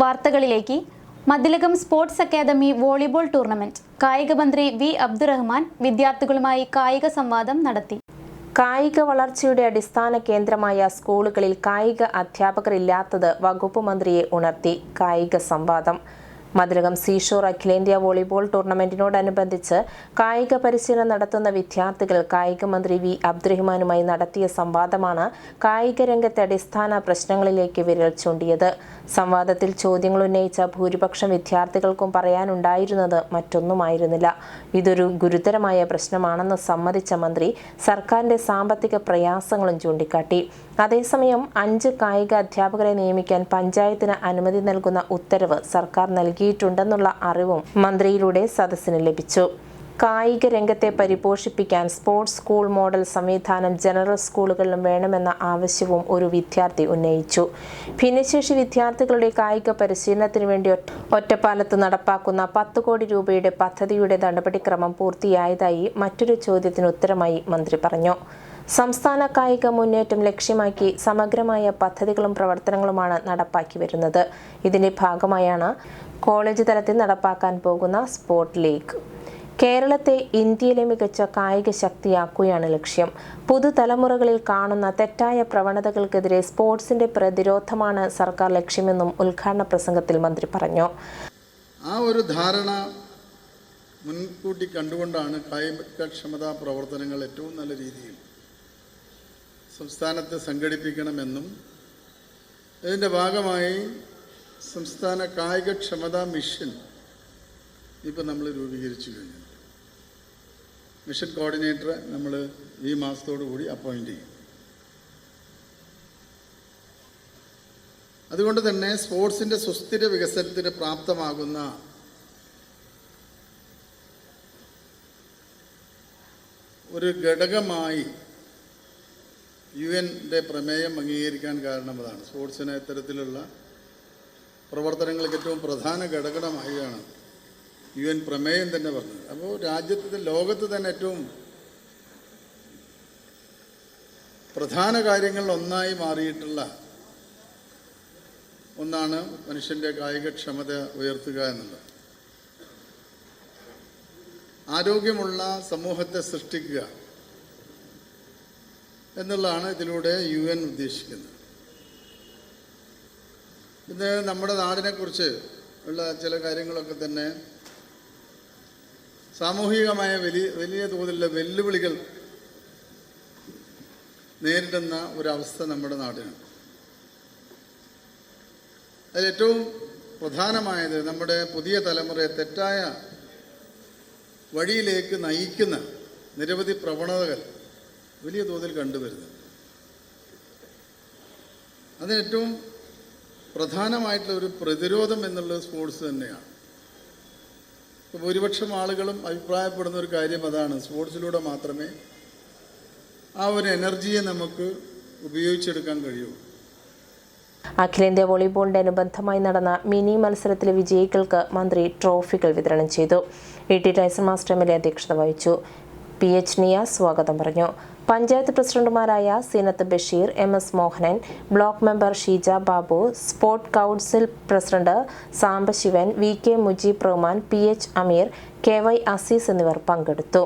വാർത്തകളിലേക്ക്. Mathilakam sports academy volleyball tournament. കായിക മന്ത്രി വി അബ്ദുറഹ്മാൻ വിദ്യാർത്ഥികളുമായി കായിക സംവാദം നടത്തി. കായിക വളർച്ചയുടെ അടിസ്ഥാന കേന്ദ്രമായ സ്കൂളുകളിൽ കായിക അധ്യാപകർ ഇല്ലാത്തത് വകുപ്പ് മന്ത്രിയെ ഉണർത്തി കായിക സംവാദം. മതിലകം സീഷോർ അഖിലേന്ത്യാ വോളിബോൾ ടൂർണമെന്റിനോടനുബന്ധിച്ച് കായിക പരിശീലനം നടത്തുന്ന വിദ്യാർത്ഥികൾ കായിക മന്ത്രി വി അബ്ദുറഹ്മാനുമായി നടത്തിയ സംവാദമാണ് കായിക രംഗത്തെ അടിസ്ഥാന പ്രശ്നങ്ങളിലേക്ക് വിരൽ ചൂണ്ടിയത്. സംവാദത്തിൽ ചോദ്യങ്ങൾ ഉന്നയിച്ച ഭൂരിപക്ഷം വിദ്യാർത്ഥികൾക്കും പറയാനുണ്ടായിരുന്നത് മറ്റൊന്നുമായിരുന്നില്ല. ഇതൊരു ഗുരുതരമായ പ്രശ്നമാണെന്ന് സമ്മതിച്ച മന്ത്രി സർക്കാരിന്റെ സാമ്പത്തിക പ്രയാസങ്ങളും ചൂണ്ടിക്കാട്ടി. അതേസമയം അഞ്ച് കായിക അധ്യാപകരെ നിയമിക്കാൻ പഞ്ചായത്തിന് അനുമതി നൽകുന്ന ഉത്തരവ് സർക്കാർ നൽകിയിട്ടുണ്ടെന്നുള്ള അറിവും മന്ത്രിയിലൂടെ സദസ്സിന് ലഭിച്ചു. കായിക രംഗത്തെ പരിപോഷിപ്പിക്കാൻ സ്പോർട്സ് സ്കൂൾ മോഡൽ സംവിധാനം ജനറൽ സ്കൂളുകളിലും വേണമെന്ന ആവശ്യവും ഒരു വിദ്യാർത്ഥി ഉന്നയിച്ചു. ഭിന്നശേഷി വിദ്യാർത്ഥികളുടെ കായിക പരിശീലനത്തിന് വേണ്ടി ഒറ്റപ്പാലത്ത് നടപ്പാക്കുന്ന പത്ത് കോടി രൂപയുടെ പദ്ധതിയുടെ നടപടിക്രമം പൂർത്തിയായതായി മറ്റൊരു ചോദ്യത്തിന് ഉത്തരമായി മന്ത്രി പറഞ്ഞു. സംസ്ഥാന കായിക മുന്നേറ്റം ലക്ഷ്യമാക്കി സമഗ്രമായ പദ്ധതികളും പ്രവർത്തനങ്ങളുമാണ് നടപ്പാക്കി വരുന്നത്. ഇതിന്റെ ഭാഗമായാണ് കോളേജ് തലത്തിൽ നടപ്പാക്കാൻ പോകുന്ന സ്പോർട് ലീഗ്. കേരളത്തെ ഇന്ത്യയിലെ മികച്ച കായിക ശക്തിയാക്കുകയാണ് ലക്ഷ്യം. പുതുതലമുറകളിൽ കാണുന്ന തെറ്റായ പ്രവണതകൾക്കെതിരെ സ്പോർട്സിന്റെ പ്രതിരോധമാണ് സർക്കാർ ലക്ഷ്യമെന്നും ഉദ്ഘാടന പ്രസംഗത്തിൽ മന്ത്രി പറഞ്ഞു. ആ ഒരു ധാരണ മുൻകൂട്ടി കണ്ടുകൊണ്ടാണ് കായികക്ഷമതാ പ്രവർത്തനങ്ങൾ ഏറ്റവും നല്ല രീതിയിൽ സംസ്ഥാനത്ത് സംഘടിപ്പിക്കണമെന്നും ഇതിന്റെ ഭാഗമായി സംസ്ഥാന കായികക്ഷമതാ മിഷൻ ഇപ്പം നമ്മൾ രൂപീകരിച്ചു കഴിഞ്ഞു. മിഷൻ കോർഡിനേറ്ററെ നമ്മൾ ഈ മാസത്തോടു കൂടി അപ്പോയിന്റ് ചെയ്യും. അതുകൊണ്ട് തന്നെ സ്പോർട്സിന്റെ സുസ്ഥിര വികസനത്തിന് പ്രാപ്തമാകുന്ന ഒരു ഘടകമായി യു എന്റെ പ്രമേയം അംഗീകരിക്കാൻ കാരണം അതാണ് സ്പോർട്സിന് ഇത്തരത്തിലുള്ള പ്രവർത്തനങ്ങൾക്ക് ഏറ്റവും പ്രധാന ഘടകമായാണ് യു എൻ പ്രമേയം തന്നെ പറഞ്ഞത്. അപ്പോൾ രാജ്യത്ത് ലോകത്ത് തന്നെ ഏറ്റവും പ്രധാന കാര്യങ്ങളിൽ ഒന്നായി മാറിയിട്ടുള്ള ഒന്നാണ് മനുഷ്യന്റെ കായികക്ഷമത ഉയർത്തുക എന്നുള്ളത്. ആരോഗ്യമുള്ള സമൂഹത്തെ സൃഷ്ടിക്കുക. എന്നുള്ളതാണ് ഇതിലൂടെ യു എൻ ഉദ്ദേശിക്കുന്നത്. പിന്നെ നമ്മുടെ നാടിനെക്കുറിച്ച് ഉള്ള ചില കാര്യങ്ങളൊക്കെ തന്നെ സാമൂഹികമായ വലിയ വലിയ തോതിലുള്ള വെല്ലുവിളികൾ നേരിടുന്ന ഒരവസ്ഥ നമ്മുടെ നാടിനുണ്ട് അതിലേറ്റവും പ്രധാനമായത് നമ്മുടെ പുതിയ തലമുറയെ തെറ്റായ വഴിയിലേക്ക് നയിക്കുന്ന നിരവധി പ്രവണതകൾ വലിയ തോതിൽ കണ്ടുവരുന്നത് അതിനേറ്റവും പ്രധാനമായിട്ടുള്ള ഒരു പ്രതിരോധം എന്നുള്ളത് സ്പോർട്സ് തന്നെയാണ്. ഇപ്പോൾ ഭൂരിപക്ഷം ആളുകളും അഭിപ്രായപ്പെടുന്ന ഒരു കാര്യം അതാണ്. സ്പോർട്സിലൂടെ മാത്രമേ ആ ഒരു എനർജിയെ നമുക്ക് ഉപയോഗിച്ചെടുക്കാൻ കഴിയൂ. അഖിലേന്ത്യാ വോളിബോളിന്റെ അനുബന്ധമായി നടന്ന മിനി മത്സരത്തിലെ വിജയികൾക്ക് മന്ത്രി ട്രോഫികൾ വിതരണം ചെയ്തു. E T Tyson master M L A അധ്യക്ഷത വഹിച്ചു. പി എച്ച് നിയ സ്വാഗതം പറഞ്ഞു. പഞ്ചായത്ത് പ്രസിഡന്റുമാരായ Seenath Basheer M S Mohanan block member Sheeja Babu sport council president Sambasivan V K Mujeeb Rahman P H Ameer K Y Azeez എന്നിവർ പങ്കെടുത്തു.